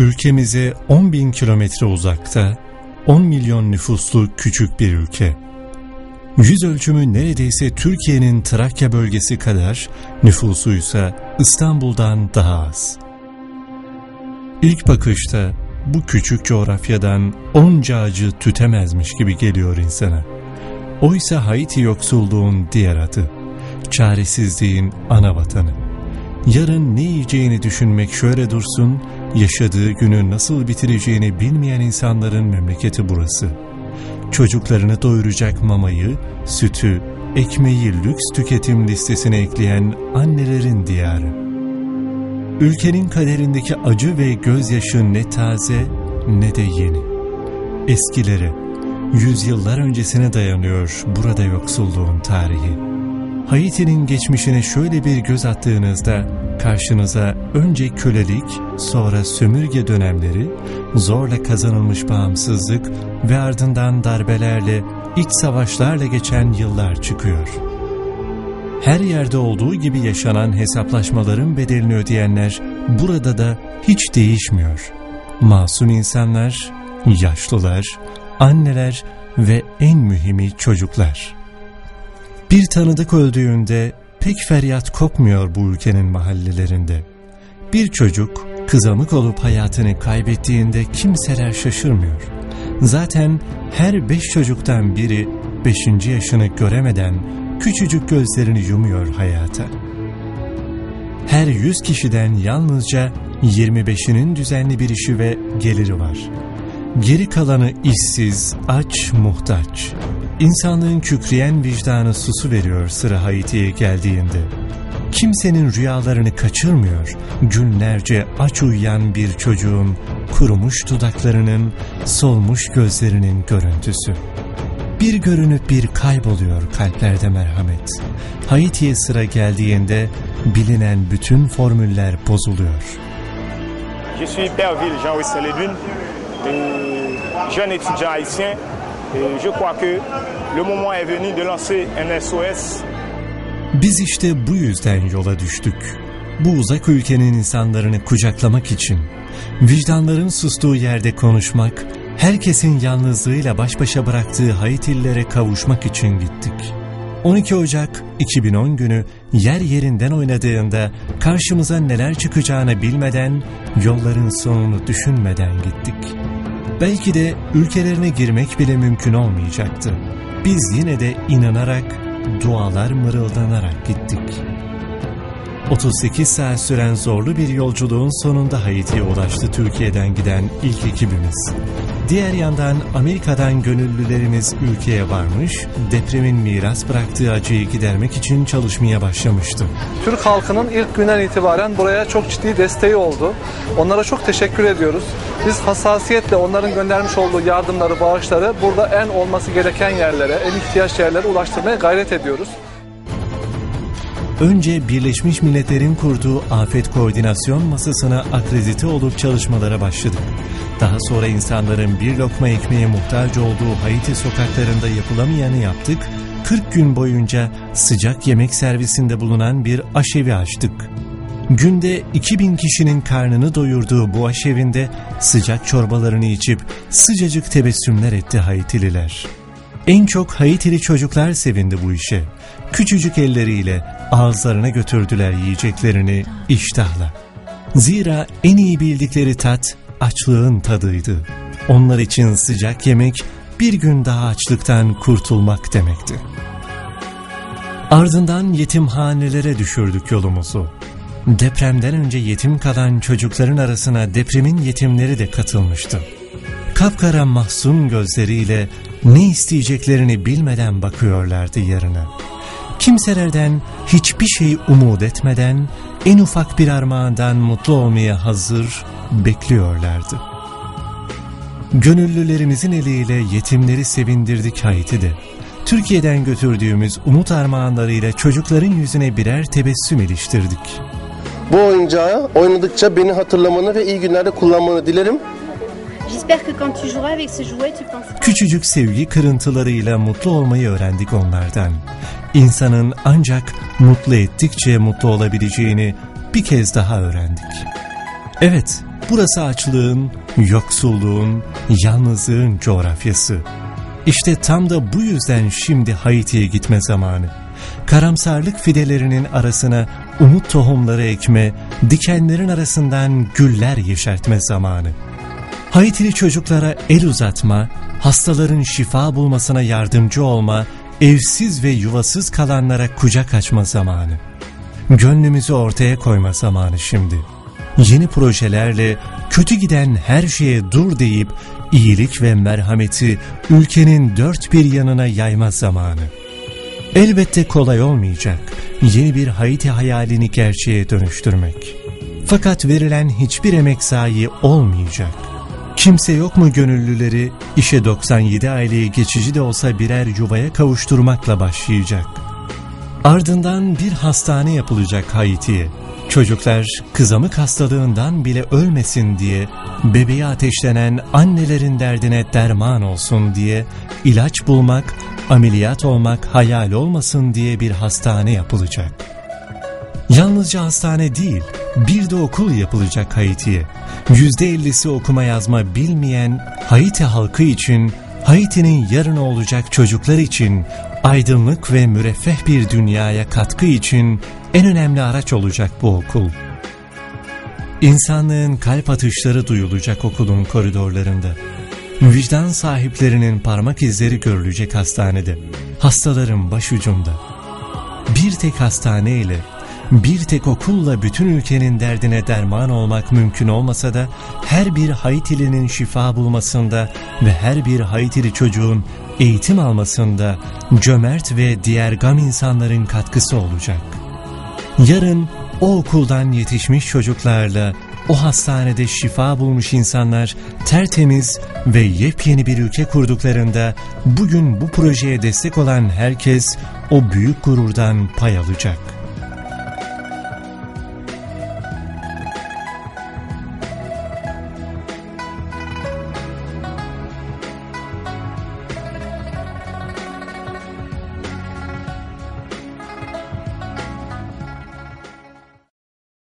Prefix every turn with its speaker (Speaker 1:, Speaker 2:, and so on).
Speaker 1: Ülkemize 10 bin kilometre uzakta, 10 milyon nüfuslu küçük bir ülke. Yüz ölçümü neredeyse Türkiye'nin Trakya bölgesi kadar, nüfusuysa İstanbul'dan daha az. İlk bakışta bu küçük coğrafyadan onca acı tütemezmiş gibi geliyor insana. Oysa Haiti yoksulluğun diğer adı, çaresizliğin ana vatanı. Yarın ne yiyeceğini düşünmek şöyle dursun, yaşadığı günü nasıl bitireceğini bilmeyen insanların memleketi burası. Çocuklarını doyuracak mamayı, sütü, ekmeği lüks tüketim listesine ekleyen annelerin diyarı. Ülkenin kaderindeki acı ve gözyaşı ne taze ne de yeni. Eskilere, yüzyıllar öncesine dayanıyor burada yoksulluğun tarihi. Haiti'nin geçmişine şöyle bir göz attığınızda karşınıza önce kölelik, sonra sömürge dönemleri, zorla kazanılmış bağımsızlık ve ardından darbelerle, iç savaşlarla geçen yıllar çıkıyor.'' her yerde olduğu gibi yaşanan hesaplaşmaların bedelini ödeyenler burada da hiç değişmiyor. Masum insanlar, yaşlılar, anneler ve en mühimi çocuklar. Bir tanıdık öldüğünde pek feryat kopmuyor bu ülkenin mahallelerinde. Bir çocuk kızamık olup hayatını kaybettiğinde kimseler şaşırmıyor. Zaten her beş çocuktan biri beşinci yaşını göremeden küçücük gözlerini yumuyor hayata. Her yüz kişiden yalnızca 25'inin düzenli bir işi ve geliri var. Geri kalanı işsiz, aç, muhtaç. İnsanlığın kükreyen vicdanı susu veriyor sıra Haiti'ye geldiğinde. Kimsenin rüyalarını kaçırmıyor, günlerce aç uyuyan bir çocuğun kurumuş dudaklarının, solmuş gözlerinin görüntüsü. Bir görünüp bir kayboluyor kalplerde merhamet. Haiti'ye sıra geldiğinde bilinen bütün formüller bozuluyor.
Speaker 2: Je suis Perville Jean-Louis Saint-Lédune, jeune étudiant haïtien. Je crois que le moment est venu de lancer un SOS.
Speaker 1: Biz işte bu yüzden yola düştük. Bu uzak ülkenin insanlarını kucaklamak için, vicdanların sustuğu yerde konuşmak, herkesin yalnızlığıyla baş başa bıraktığı Haitililere kavuşmak için gittik. 12 Ocak 2010 günü yer yerinden oynadığında karşımıza neler çıkacağını bilmeden, yolların sonunu düşünmeden gittik. Belki de ülkelerine girmek bile mümkün olmayacaktı. Biz yine de inanarak, dualar mırıldanarak gittik. 38 saat süren zorlu bir yolculuğun sonunda Haiti'ye ulaştı Türkiye'den giden ilk ekibimiz. Diğer yandan Amerika'dan gönüllülerimiz ülkeye varmış, depremin miras bıraktığı acıyı gidermek için çalışmaya başlamıştı.
Speaker 3: Türk halkının ilk günden itibaren buraya çok ciddi desteği oldu. Onlara çok teşekkür ediyoruz. Biz hassasiyetle onların göndermiş olduğu yardımları, bağışları burada en olması gereken yerlere, en ihtiyaç yerlere ulaştırmaya gayret ediyoruz.
Speaker 1: Önce Birleşmiş Milletler'in kurduğu afet koordinasyon masasına akredite olup çalışmalara başladık. Daha sonra insanların bir lokma ekmeğe muhtaç olduğu Haiti sokaklarında yapılamayanı yaptık. 40 gün boyunca sıcak yemek servisinde bulunan bir aşevi açtık. Günde 2000 kişinin karnını doyurduğu bu aşevinde sıcak çorbalarını içip sıcacık tebessümler etti Haitililer. En çok Haitili çocuklar sevindi bu işe. Küçücük elleriyle ağızlarına götürdüler yiyeceklerini iştahla. Zira en iyi bildikleri tat açlığın tadıydı. Onlar için sıcak yemek bir gün daha açlıktan kurtulmak demekti. Ardından yetimhanelere düşürdük yolumuzu. Depremden önce yetim kalan çocukların arasına depremin yetimleri de katılmıştı. Kapkara mahzun gözleriyle ne isteyeceklerini bilmeden bakıyorlardı yarına. Kimselerden hiçbir şey umut etmeden en ufak bir armağandan mutlu olmaya hazır bekliyorlardı. Gönüllülerimizin eliyle yetimleri sevindirdik Haiti'de. Türkiye'den götürdüğümüz umut armağanlarıyla çocukların yüzüne birer tebessüm iliştirdik.
Speaker 4: Bu oyuncağı oynadıkça beni hatırlamanı ve iyi günlerde kullanmanı dilerim.
Speaker 1: Küçücük sevgi kırıntılarıyla mutlu olmayı öğrendik onlardan. İnsanın ancak mutlu ettikçe mutlu olabileceğini bir kez daha öğrendik. Evet, Burası açlığın, yoksulluğun, yalnızlığın coğrafyası. İşte tam da bu yüzden şimdi Haiti'ye gitme zamanı. Karamsarlık fidelerinin arasına umut tohumları ekme, dikenlerin arasından güller yeşertme zamanı. Haitili çocuklara el uzatma, hastaların şifa bulmasına yardımcı olma, evsiz ve yuvasız kalanlara kucak açma zamanı. Gönlümüzü ortaya koyma zamanı şimdi. Yeni projelerle kötü giden her şeye dur deyip iyilik ve merhameti ülkenin dört bir yanına yayma zamanı. Elbette kolay olmayacak yeni bir Haiti hayalini gerçeğe dönüştürmek. Fakat verilen hiçbir emek zayi olmayacak. Kimse yok mu gönüllüleri işe 97 aileyi geçici de olsa birer yuvaya kavuşturmakla başlayacak. Ardından bir hastane yapılacak Haiti'ye. Çocuklar kızamık hastalığından bile ölmesin diye, bebeği ateşlenen annelerin derdine derman olsun diye, ilaç bulmak, ameliyat olmak hayal olmasın diye bir hastane yapılacak. Yalnızca hastane değil, bir de okul yapılacak Haiti'ye. %50'si okuma yazma bilmeyen Haiti halkı için, Haiti'nin yarını olacak çocuklar için, aydınlık ve müreffeh bir dünyaya katkı için en önemli araç olacak bu okul. İnsanlığın kalp atışları duyulacak okulun koridorlarında. Vicdan sahiplerinin parmak izleri görülecek hastanede. Hastaların başucunda. Bir tek hastane ile, bir tek okulla bütün ülkenin derdine derman olmak mümkün olmasa da her bir Haitilinin şifa bulmasında ve her bir Haitili çocuğun eğitim almasında cömert ve diğer gam insanların katkısı olacak. Yarın o okuldan yetişmiş çocuklarla o hastanede şifa bulmuş insanlar tertemiz ve yepyeni bir ülke kurduklarında bugün bu projeye destek olan herkes o büyük gururdan pay alacak.